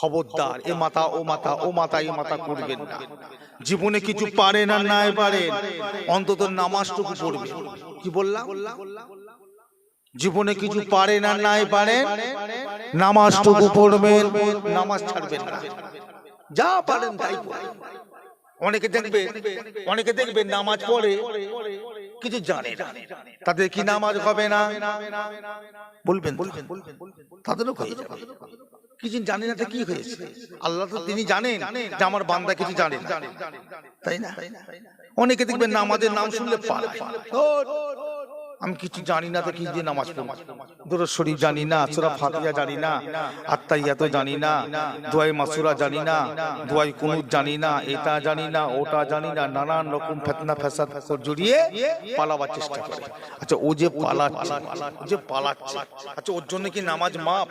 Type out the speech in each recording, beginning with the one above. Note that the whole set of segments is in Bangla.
খবরদার, এ মাথা ও মাথা ও মাথা এ মাথা করবেন না। জীবনে কিছু পারে না নাই পারে। অন্তত নামাজটুকু পড়বে। কি বললাম? জীবনে কিছু পারে না নাই পারে। নামাজটুকু পড়বেন নামাজ ছাড়বেন না। যা পারেন তাই অনেকে দেখবে অনেকে দেখবে নামাজ পড়ে, কিছু জানে না। তাদের কি নামাজ হবে না? বলবেন তাদেরও কিছু জানে না কি হয়েছে। আল্লাহ তো তিনি জানেন যে আমার বান্দা কিছু জানে না। তাই না? অনেকে দেখবেন নামাজের নাম শুনলে আমি কিছু জানি না তো কি দিয়ে নামাজ পড়ব? দুরুদ শরীফ জানি না সূরা ফাতিহা জানি না আত্মাইয়াত জানি না দোয়াই মাসুরা জানি না দোয়াই কুনুত জানি না এটা জানি না ওটা জানি না নানান রকম ফেতনা ফ্যাসাদ জড়িয়ে পালাবার চেষ্টা করে। আচ্ছা ও যে পালাচ্ছে ও যে পালাচ্ছে আচ্ছা ওর জন্য কি নামাজ মাপ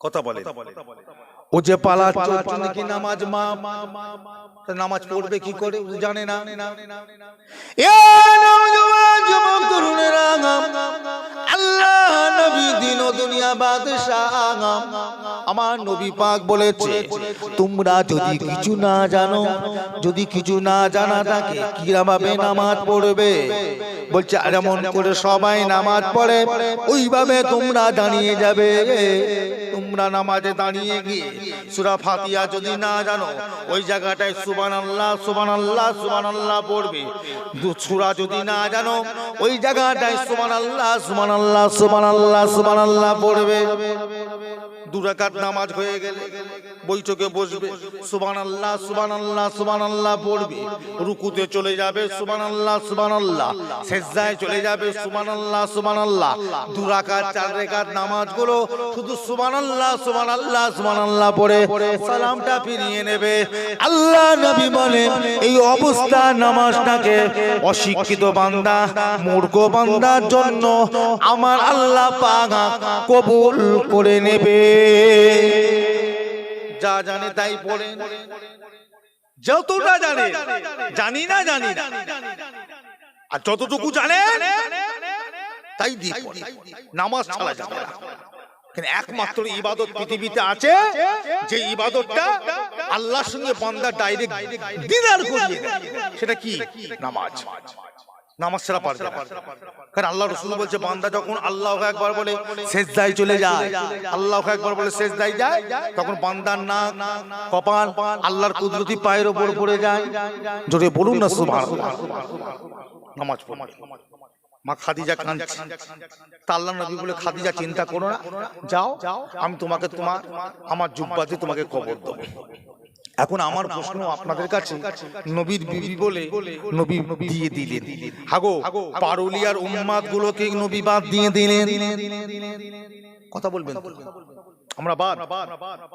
কথা বলে ও যে জন্য কি নামাজ তা নামাজ পড়বে কি করে? ও জানে না। আল্লাহ নবী দিন দুনিয়া বাদশাহ। আমার নবী পাক বলেছে তোমরা যদি কিছু না জানো যদি কিছু না জানা থাকে কীভাবে নামাজ পড়বে? বলছে যেমন করে সবাই নামাজ পড়ে ওইভাবে তোমরা দাঁড়িয়ে যাবে। তোমরা নামাজে দাঁড়িয়ে গিয়ে সূরা ফাতিয়া যদি না জানো, ওই জায়গাটায় সুবান আল্লাহ সুবান আল্লাহ সুবান আল্লাহ পড়বে সুরা যদি না জানো, ওই জায়গাটায় সুবান আল্লাহ সুবান আল্লাহ সুবান আল্লাহ সুবান আল্লাহ পড়বে। দু রাকাত নামাজ হয়ে গেলে বৈঠকে বসবে। সুবান আল্লাহ সুবান আল্লাহ সুবহানাল্লাহ সুবহানাল্লাহ পড়বে। রুকুতে চলে যাবে, সুবহানাল্লাহ সুবহানাল্লাহ। সেজদায় চলে যাবে, সুবহানাল্লাহ সুবহানাল্লাহ। দু রাকাত, চার রাকাত নামাজগুলো শুধু সুবহানাল্লাহ সুবহানাল্লাহ সুবহানাল্লাহ পড়ে সালামটা ফিরিয়ে নেবে। আল্লাহ নবী বলে, এই অবস্থা নামাজটাকে অশিক্ষিত বান্দা, মূর্খ বান্দার জন্য আমার আল্লাহ পাক কবুল করে নেবে। যা জানে তাই পড়েন যতটা জানে, জানি না জানি না। আর যতটুকু জানে, তাই দিয়ে নামাজ ছাড়া যাবে একমাত্র ইবাদত পৃথিবীতে আছে, যে ইবাদতটা আল্লাহর সঙ্গে বান্দা ডাইরেক্ট করিয়ে সেটা কি? নামাজ। নামাজ ছাড়া পারবে কারণ আল্লাহ রসুল বলছে বান্দা যখন আল্লাহ একবার বলে সেজদায় চলে যায় আল্লাহ একবার বলে সেজদায় যায় তখন বান্দার নাক কপাল আল্লাহর কুদরতি পায়ের ওপর পড়ে যায়। জোরে বলুন না সুবহানাল্লাহ। নামাজ মা খাদিজা কাঁদছে তা আল্লাহ নবী বলে খাদিজা চিন্তা করো না। যাও আমি তোমাকে তোমার আমার জুব্বাতে তোমাকে কবর দেবো। এখন আমার প্রশ্ন আপনাদের কাছে নবীর বিবি বলে নবী দিয়ে দিলেন। হাগো পারুলিয়ার উম্মাদ গুলোকে নবী বাদ দিয়ে দিলেন। কথা বলবেন আমরা বাদ।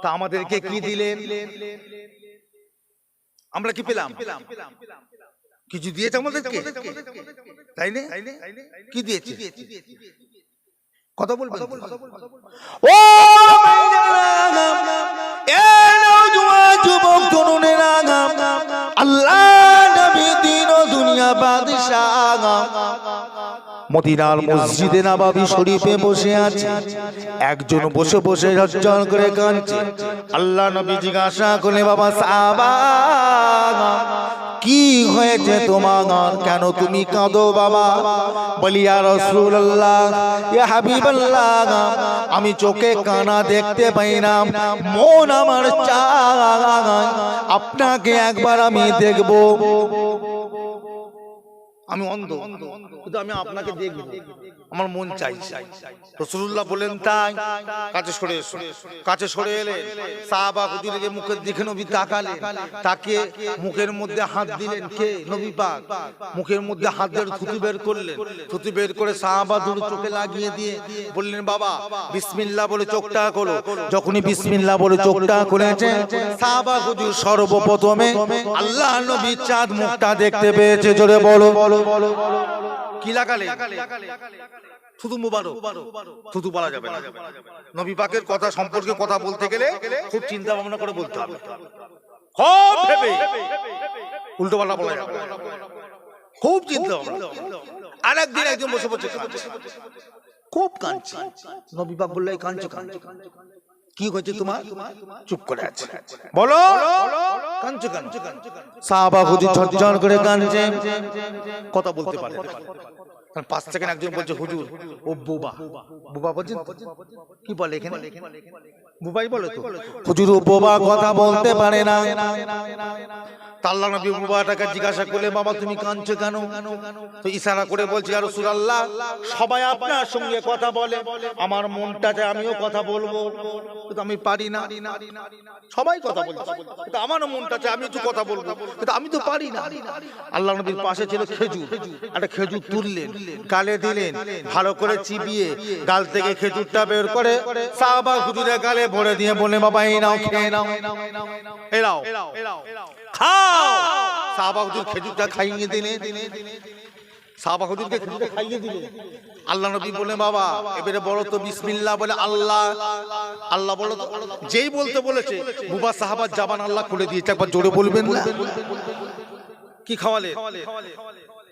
তা আমাদেরকে কি দিলেন? আমরা কি পেলাম? কিছু দিয়েছে আমাদেরকে? তাই না? কি দিয়েছে? কথা বলবেন ও মদিনার মসজিদে নাবাবি শরীফে বসে আছে। একজন বসে বসে রজ্জন করে কাঁদছে। আল্লাহ নবী জিজ্ঞাসা করে বাবা সাহাবা। কি হয়েছে তোমার? কেন তুমি কাঁদো বাবা? বলিয়া রসুল্লাহ ইয়া হাবিবাল্লাহ, আমি চোখে কানা দেখতে পাই না। মন আমার চা আপনাকে একবার আমি দেখব। আমি অন্ধ। কিন্তু আমি আপনাকে দেখব। আমার মন চাই। রসুল্লাহ বলেন তাই। কাছে সরে কাছে সরে এলে সাহাবা মুখের দিকে নবী তাকালেন। তাকে মুখের মধ্যে হাত দিলেন কে? নবী পাক। মুখের মধ্যে হাত দিয়ে থুতু বের করলেন। থুতু বের করে সাহাবা দুটো চোখে লাগিয়ে দিয়ে বললেন, বাবা, বিসমিল্লাহ বলে চোখটা করো যখনই বিসমিল্লাহ বলে চোখটা করেছে সাহাবা হুজুর সর্বপ্রথমে আল্লাহ নবী চাঁদ মুখটা দেখতে পেয়েছে। জোরে বলো বলো। কি লাগালে? থুতু থুতু বলা যাবে নবী পাকের কথা সম্পর্কে কথা বলতে গেলে খুব চিন্তা ভাবনা করে বলতে হবে। খুব ভেবে উল্টো পাল্টা বলা যাবে খুব চিন্তা ভাবনা একজন বসে বসে খুব কাঁদছে। নবী পাক বললে কাঁদছে কাঁদছে কি হয়েছে তোমার? চুপ করে আছে। বলো। কাঁদছো কেন? সাহাবা হুজুর ঝরঝর করে কাঁদছে। কথা বলতে পারে। পাঁচ সেকেন্ড একজন বলছে হুজুর ও বোবা। বোবা বলছেন কি বলে এখানে? বুবাই বলে তো? হুজুর ও বোবা কথা বলতে পারে না। আল্লাহ নবীর পাশে ছিল খেজুর, একটা খেজুর তুললেন, গালে দিলেন, ভালো করে চিবিয়ে, গাল থেকে খেজুরটা বের করে সাহাবা গালে ভরে দিয়ে বলে বাবা, এই নাও নাও। এই নাও খাও। হুজুর খেজুরটা খাইয়ে দিলেন সাহাবা হুজুরকে খেজুরটা খাইয়ে দিলেন আল্লাহ নবী বলে বাবা, এবারে বলো তো বিসমিল্লাহ বলে আল্লাহ। আল্লাহ বলো তো, যেই বলতে বলেছে, বুবা সাহাবার জাবান আল্লাহ খুলে দিয়েছে। একবার জোরে বলবেন না? কি খাওয়ালে?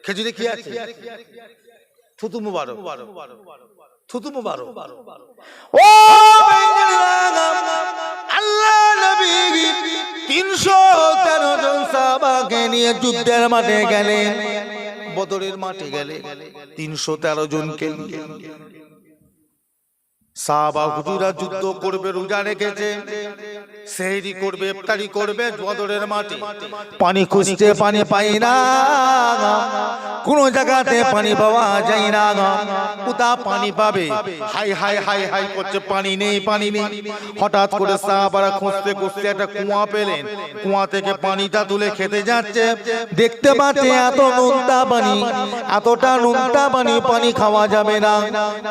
খেজুরে কি আছে? থুতু মুবারক। থুতু মুবারক ও আল্লাহ নবী তিনশো তেরো জন সাহাবাকে নিয়ে যুদ্ধের মাঠে গেলেন। বদরের মাঠে গেলে তিনশো তেরো জনকে নিয়ে। সাহাবা হুজুরা যুদ্ধ করবে রোজা রেখেছে। সেহরি করবে ইফতারি করবে বদরের মাঠে পানি খুঁজতে পানি পাই না কোন জায়গাতে পানি পাওয়া যায় না কোথা পানি পাবে। হাই হাই হাই হাই করছে পানি নেই পানি নেই। হঠাৎ করে সাহাবারা খুঁজতে খুঁজতে একটা কুয়া পেলেন। কুয়া থেকে পানিটা তুলে খেতে যাচ্ছে। দেখতে পাচ্ছে এত নোনতা পানি। এতটা নোনতা পানি পানি খাওয়া যাবে না।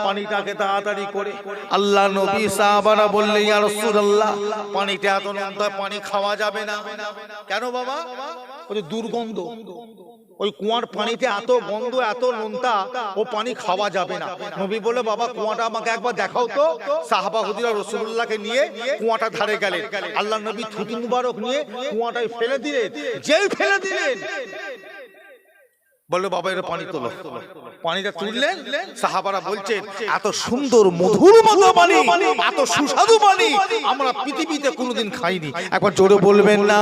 পানিটাকে তাড়াতাড়ি করে আল্লাহ নবী সাহাবারা বললে ইয়া রাসূলুল্লাহ পানিটা এত নোনতা পানি খাওয়া যাবে না। কেন বাবা? ওই দুর্গন্ধ। ওই কুয়ার পানিতে এত গন্ধ, এত নোনতা ও পানি খাওয়া যাবে না। নবী বলে, বাবা, কুয়াটা আমাকে একবার দেখাও তো। সাহাবা হুদিরা রসুল্লাহকে নিয়ে কুয়াটা ধারে গেলেন। আল্লাহ নবী থুতি মুবারক নিয়ে কুয়াটায় ফেলে দিলেন। যেই ফেলে দিলেন বলল বাবা এটা পানি তোলো পানিটা তুললেন সাহাবারা বলছেন এত সুন্দর মধুর মতো পানি এত সুস্বাদু পানি আমরা পৃথিবীতে কোনোদিন খাইনি একবার জোরে বলবেন না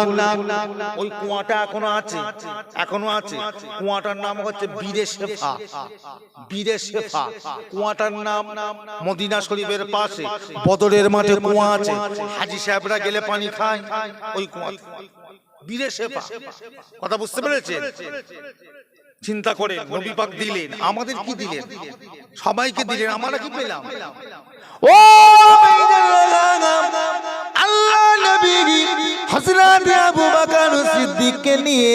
ওই কুয়াটা এখনও আছে এখনও আছে কুয়াটার নাম হচ্ছে বীরে শেফা বীরে শেফা কুয়াটার নাম মদিনা শরীফের পাশে বদরের মাঠে কুয়া আছে হাজি সাহেবরা গেলে পানি খায় ওই কুয়া বীরে শেফা কথা বুঝতে পেরেছেন চিন্তা করে নবী পাক দিলেন আমাদের কি দিলেন? সবাইকে দিলেন আমরা কি পেলাম? ও আল্লাহ নবী হযরত আবু বকর সিদ্দিককে নিয়ে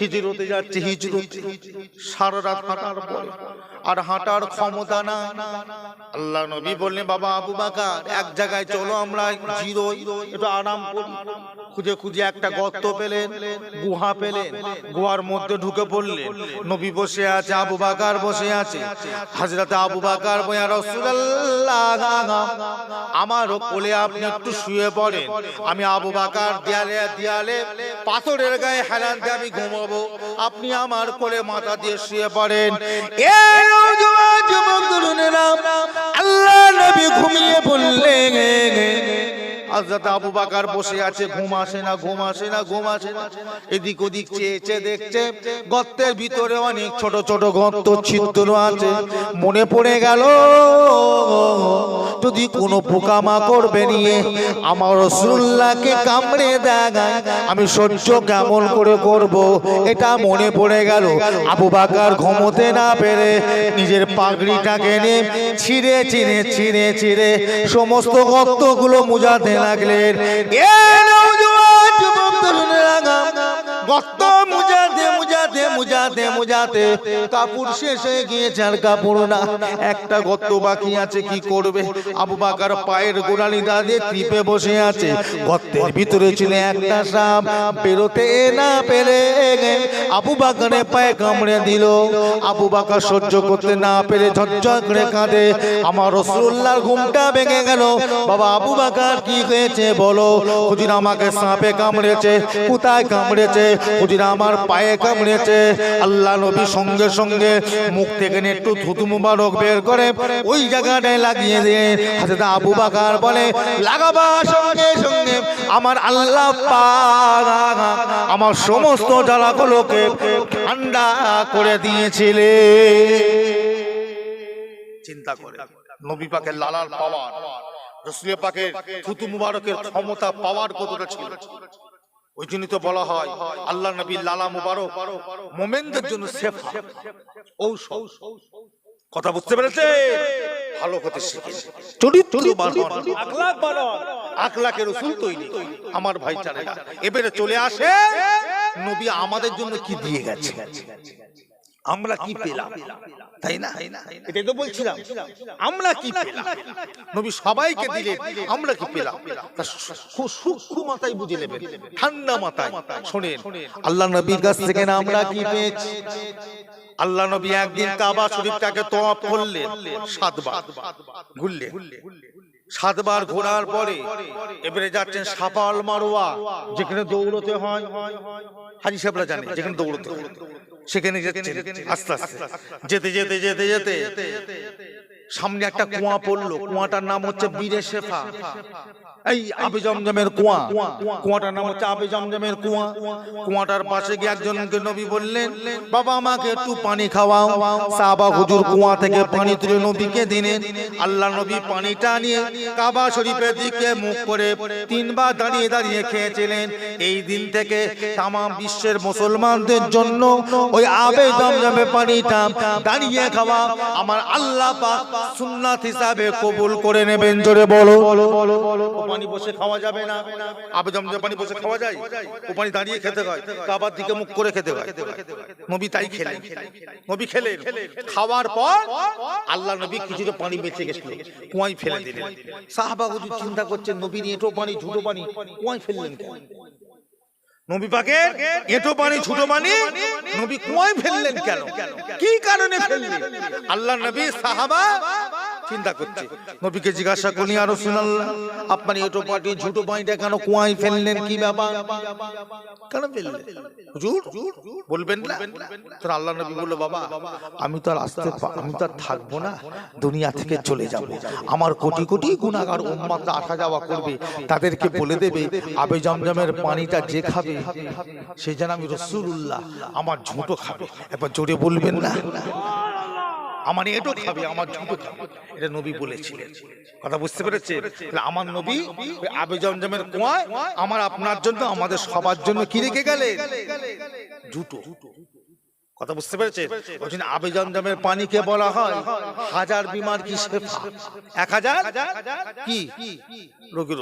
হিজরতে যাচ্ছে হিজরতে। সারা রাত হাঁটার পরে। আর হাঁটার ক্ষমতা না আল্লাহ নবী বললেন বাবা আবু বাকার এক জায়গায় চলো আমরা জিরোই একটু আরাম করি। খুঁজে খুঁজে একটা গর্ত পেলেন গুহা পেলেন। গুহার মধ্যে ঢুকে পড়লেন। নবী বসে আছে, আবু বাকার বসে আছে। হাজরত আবু বাকার বয়া রাসূলুল্লাহ আমার কোলে আপনি একটু শুয়ে পড়েন। আমি আবু বাকার দেয়ালে দেয়ালে পাথরের গায়ে হেলান দিয়ে আমি ঘুমাবো। আপনি আমার কোলে মাথা দিয়ে শুয়ে পড়েন। আল্লাহ নবী ঘুমিয়ে পড়লেন। হযরত আবু বাকার বসে আছে, ঘুম আসে না, ঘুম আসে না, ঘুম আসে না। এদিক ওদিক চেয়ে চেয়ে দেখছে গর্তের ভিতরে অনেক ছোট ছোট গর্ত, ছিদ্র আছে। মনে পড়ে গেল যদি কোনো পোকামাকড় বেরিয়ে আমার রসুল্লাহকে কামড়ে দেখায় আমি সহ্য কেমন করে করব? এটা মনে পড়ে গেল। আবু বাকার ঘুমোতে না পেরে নিজের পাগড়িটাকে নিয়ে ছিঁড়ে ছিঁড়ে ছিঁড়ে ছিঁড়ে সমস্ত গর্তগুলো মুজাতে লাগলেন। গর্ত মুজাতে মুজাতে মুজাতে মুজাতে কাপড় শেষ হয়ে গিয়েছে আর কাপড় না। একটা গর্ত বাকি আছে, কি করবে? আবু বাকার পায়ের গোড়ালি দাঁড়িয়ে ত্রিপে বসে আছে। গর্তের ভিতরে ছিল একটা সাপ। বেরোতে না পেরে আবু বাকারে পায়ে কামড়ে দিল। আবু বাকার সহ্য করতে না পেরে ঝরঝর কাঁদে। আমার রসুল্লাহর ঘুমটা ভেঙে গেল। বাবা আবু বাকার কি হয়েছে বলো? হুজুর আমাকে সাপে কামড়েছে কোথায় কামড়েছে, হুজুর আমার পায়ে কামড়েছে। আল্লাহ নবী সঙ্গে সঙ্গে মুখ থেকে একটু থুতু মুবারক বের করে ওই জায়গাটায় লাগিয়ে দিয়ে হাজরত আবু বাকার বলে লাগাবার সঙ্গে সঙ্গে আমার আল্লাহ আমার সমস্ত জ্বালাগুলোকে ঠান্ডা করে দিয়েছিলে। চিন্তা করে, নবী পাকের লালার পাওয়ার রসুল পাকের থুতু মুবারকের ক্ষমতা পাওয়ার কতটা ছিল? ওই জন্য তো বলা হয়, আল্লাহ নবী লালা মুবারক, মোমেনদের জন্য সেফ ঔষধ। কথা বুঝতে পেরেছে ভালো হতে শিখেছে। চরিত্রবান বানন আখলাকে রসুল তৈরি। আমার ভাই চারে এবারে চলে আসে, নবী আমাদের জন্য কি দিয়ে গেছে? আমরা কি পেলাম? তাই না? এটাই তো বলছিলাম। আমরা কি পেলাম? নবী সবাইকে দিলে আমরা কি পেলাম? সূক্ষ্ম মাথায় বুঝে নেবেন। ঠান্ডা মাথায় শোনেন। আল্লাহ নবীর কাছ থেকে না আমরা কি পেয়েছি? আল্লাহ নবী একদিন কাবা শরীফটাকে তোয়াপ করলেন সাতবার। ঘুরলেন। সাতবার ঘোরার পরে এবারে যাচ্ছেন সাপাল মারোয়া যেখানে দৌড়তে হয়। হাজি সাহেবরা জানে যেখানে দৌড়তে হয়। সেখানে যেতে আস্তে আস্তে। যেতে যেতে যেতে যেতে। সামনে একটা কুয়া পড়ল। কুয়াটার নাম হচ্ছে বীরে শেফা। এই আবে জমজমের কুয়া। কুয়াটার নাম হচ্ছে আবে জমজমের কুয়া। কুয়াটার পাশে গিয়ে একজনকে নবী বললেন বাবা আমাকে একটু পানি খাওয়াও। সাবা হুজুর কুয়া থেকে পানি তুলে নবীকে দিলেন। আল্লাহ নবী পানিটা নিয়ে কাবা শরীফের দিকে মুখ করে তিনবার দাঁড়িয়ে দাঁড়িয়ে খেয়েছিলেন। এই দিন থেকে তাম বিশ্বের মুসলমানদের জন্য ওই আবে জমজমে পানিটা দাঁড়িয়ে খাওয়া আমার আল্লাহ পাক সুন্নাত হিসাবে কবুল করে নেবেন জোরে বলো। পানি বসে খাওয়া যাবে না। আবে জমজমে পানি বসে খাওয়া যায়। ও পানি দাঁড়িয়ে খেতে হয়। কাবার দিকে মুখ করে খেতে হয়। নবী তাই খেলেন। নবী খেলেন। খাওয়ার পর আল্লাহ নবী কিছুটা পানি বেঁচে গেছিল। কুয়াই ফেলে দিলেন। সাহাবা চিন্তা করছেন নবী এঁটো পানি ঝুটো পানি কুয়াই ফেললেন কেন? নবী ফেললেন কেন? কি কারণে আল্লাহ নবী নবীকে জিজ্ঞাসা আপনার এঁটো পানি ছোট পানিটা কেন কুয়ায় ফেললেন? কি ব্যাপার? বলবেন তোর আল্লাহ নবী বলল, বাবা, আমি তো আর আসতে আমি তো আর থাকব না। দুনিয়া থেকে চলে যাব। আমার কোটি কোটি গুণাগার উম্মাত আসা যাওয়া করবে। তাদেরকে বলে দেবে, আবে জমজমের পানিটা যে খাবে সে যেন আমি রসুল্লাহ আমার ঝুঁটো খাবে। একবার জোরে বলবেন না। আমার এটো খাবে, আমার ঝুঁটো খাবে। এটা নবী বলেছিলেন। কথা বুঝতে পেরেছে? আমার নবী আবে জমজমের কুয়ায় আমার আপনার জন্য, আমাদের সবার জন্য কি রেখে গেলে জুতো। কথা বুঝতে পেরেছে? ওই আবে জমজমের পানিকে বলা হয় হাজার বিমার কি এক হাজার? কি? রোগীর